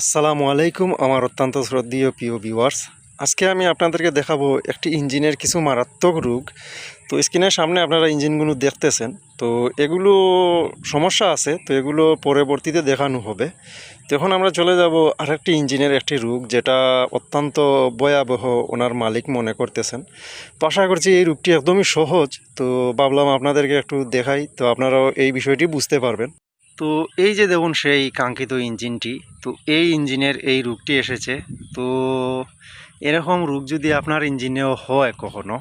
আসসালামু আলাইকুম, আমার অত্যন্ত শ্রদ্ধেয় প্রিয় ভিউয়ার্স আজকে আমি আপনাদেরকে দেখাবো একটি ইঞ্জিনের কিছু মারাত্মক রোগ। তো স্ক্রিনের সামনে আপনারা ইঞ্জিনগুলো দেখতেছেন। তো এগুলো সমস্যা আছে, তো এগুলো পরবর্তীতে দেখানো হবে। তো এখন আমরা চলে যাব আরেকটি ইঞ্জিনের একটি রোগ, যেটা অত্যন্ত ভয়াবহ ওনার মালিক মনে করতেছেন। তো আশা করছি এই রোগটি একদমই সহজ। তো ভাবলাম আপনাদেরকে একটু দেখাই, তো আপনারাও এই বিষয়টি বুঝতে পারবেন। তো এই যে দেখুন সেই কাঙ্ক্ষিত ইঞ্জিনটি, তো এই ইঞ্জিনের এই রোগটি এসেছে। তো এরকম রোগ যদি আপনার ইঞ্জিনেও হয় কখনো,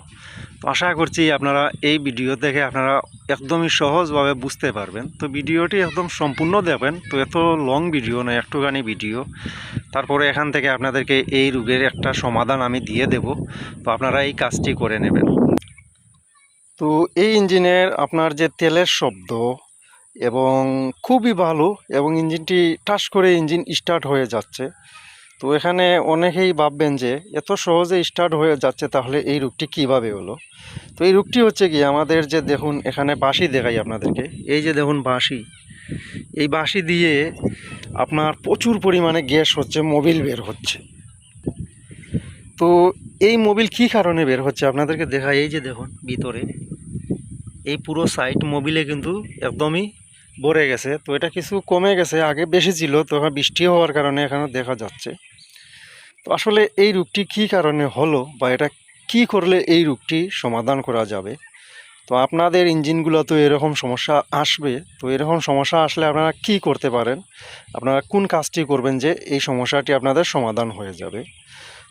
তো আশা করছি আপনারা এই ভিডিও দেখে আপনারা একদমই সহজভাবে বুঝতে পারবেন। তো ভিডিওটি একদম সম্পূর্ণ দেখবেন। তো এত লং ভিডিও নয়, একটুখানি ভিডিও। তারপরে এখান থেকে আপনাদেরকে এই রোগের একটা সমাধান আমি দিয়ে দেব। তো আপনারা এই কাজটি করে নেবেন। তো এই ইঞ্জিনের আপনার যে তেলের শব্দ এবং খুবই ভালো এবং ইঞ্জিনটি টাস করে ইঞ্জিন স্টার্ট হয়ে যাচ্ছে। তো এখানে অনেকেই ভাববেন যে, এত সহজে স্টার্ট হয়ে যাচ্ছে তাহলে এই রোগটি কীভাবে হলো? তো এই রোগটি হচ্ছে কি আমাদের যে দেখুন, এখানে বাঁশি দেখাই আপনাদেরকে। এই যে দেখুন বাঁশি। এই বাঁশি দিয়ে আপনার প্রচুর পরিমাণে গ্যাস হচ্ছে, মোবিল বের হচ্ছে। তো এই মোবিল কী কারণে বের হচ্ছে আপনাদেরকে দেখাই? এই যে দেখুন, ভিতরে। এই পুরো সাইট মোবিলে কিন্তু একদমই ভরে গেছে। তো এটা কিছু কমে গেছে, আগে বেশি ছিল, তো এখন বৃষ্টি হওয়ার কারণে এখানে দেখা যাচ্ছে। তো আসলে এই রোগটি কী কারণে হলো বা এটা কি করলে এই রোগটি সমাধান করা যাবে? তো আপনাদের ইঞ্জিনগুলো তো এরকম সমস্যা আসবে। তো এরকম সমস্যা আসলে আপনারা কি করতে পারেন? আপনারা কোন কাজটি করবেন যে এই সমস্যাটি আপনাদের সমাধান হয়ে যাবে?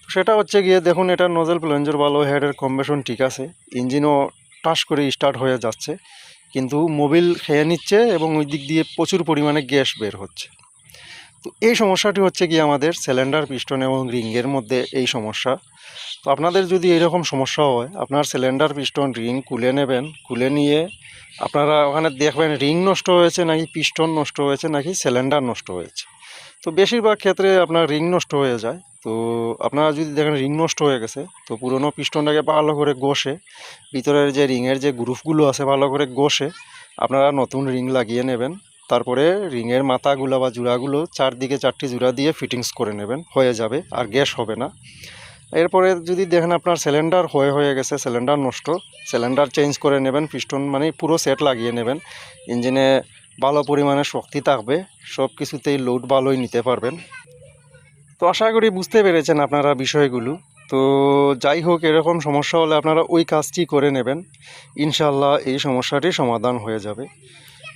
তো সেটা হচ্ছে গিয়ে দেখুন, এটা নোজেল প্লেঞ্জর ভালো হেডের কম্বেশন ঠিক আছে। ইঞ্জিনও টাস করে স্টার্ট হয়ে যাচ্ছে। কিন্তু মোবিল খেয়ে নিচ্ছে এবং ওই দিক দিয়ে প্রচুর পরিমাণে গ্যাস বের হচ্ছে। তো এই সমস্যাটি হচ্ছে কি আমাদের সিলিন্ডার, পিস্টন এবং রিংয়ের মধ্যে এই সমস্যা। তো আপনাদের যদি এরকম সমস্যা হয়, আপনার সিলিন্ডার, পিস্টন, রিং খুলে নেবেন, খুলে নিয়ে আপনারা ওখানে দেখবেন রিং নষ্ট হয়েছে নাকি, পিস্টন নষ্ট হয়েছে নাকি, সিলিন্ডার নষ্ট হয়েছে। তো বেশিরভাগ ক্ষেত্রে আপনার রিং নষ্ট হয়ে যায়। তো আপনারা যদি দেখেন রিং নষ্ট হয়ে গেছে, তো পুরনো পিস্টনটাকে ভালো করে ঘষে, ভিতরের যে রিংয়ের যে গ্রুপগুলো আছে ভালো করে ঘষে, আপনারা নতুন রিং লাগিয়ে নেবেন। তারপরে রিংয়ের মাথাগুলো বা জোড়াগুলো চারদিকে চারটি জোড়া দিয়ে ফিটিংস করে নেবেন, হয়ে যাবে আর গ্যাস হবে না। এরপরে যদি দেখেন আপনার সিলিন্ডার হয়ে হয়ে গেছে সিলিন্ডার নষ্ট সিলিন্ডার চেঞ্জ করে নেবেন পিস্টন মানে পুরো সেট লাগিয়ে নেবেন। ইঞ্জিনে ভালো পরিমাণে শক্তি থাকবে সব কিছুতেই লোড ভালোই নিতে পারবেন। তো আশা করি বুঝতে পেরেছেন আপনারা বিষয়গুলো। তো যাই হোক, এরকম সমস্যা হলে আপনারা ওই কাজটি করে নেবেন। ইনশাল্লাহ এই সমস্যাটি সমাধান হয়ে যাবে।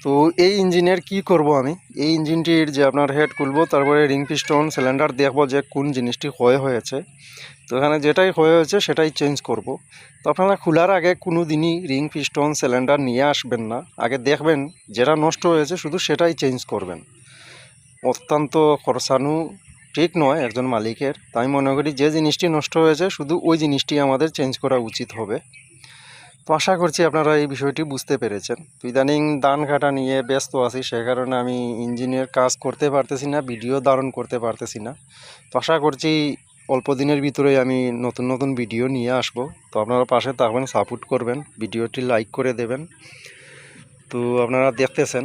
তো এই ইঞ্জিনের কি করব আমি? এই ইঞ্জিনটির যে আপনার হেড খুলবো, তারপরে রিং পিস্টন, সিলিন্ডার দেখব যে কোন জিনিসটি ক্ষয় হয়েছে। তো এখানে যেটাই ক্ষয় হয়েছে, সেটাই চেঞ্জ করব। তো আপনারা খোলার আগে কোনো দিনই রিং পিস্টন, সিলিন্ডার নিয়ে আসবেন না। আগে দেখবেন যেটা নষ্ট হয়েছে, শুধু সেটাই চেঞ্জ করবেন। অত্যন্ত খরচানু ঠিক নয় একজন মালিকের। তাই মনে করি যে জিনিসটি নষ্ট হয়েছে, শুধু ওই জিনিসটি আমাদের চেঞ্জ করা উচিত হবে। তো আশা করছি আপনারা এই বিষয়টি বুঝতে পেরেছেন। তো ইদানিং দান কাটা নিয়ে ব্যস্ত আছি, সে কারণে আমি ইঞ্জিনের কাজ করতে পারতেছি না ভিডিও ধারণ করতে পারতেছি না। তো আশা করছি অল্প দিনের ভিতরেই আমি নতুন নতুন ভিডিও নিয়ে আসব। তো আপনারা পাশে থাকবেন সাপোর্ট করবেন ভিডিওটি লাইক করে দেবেন। তো আপনারা দেখতেছেন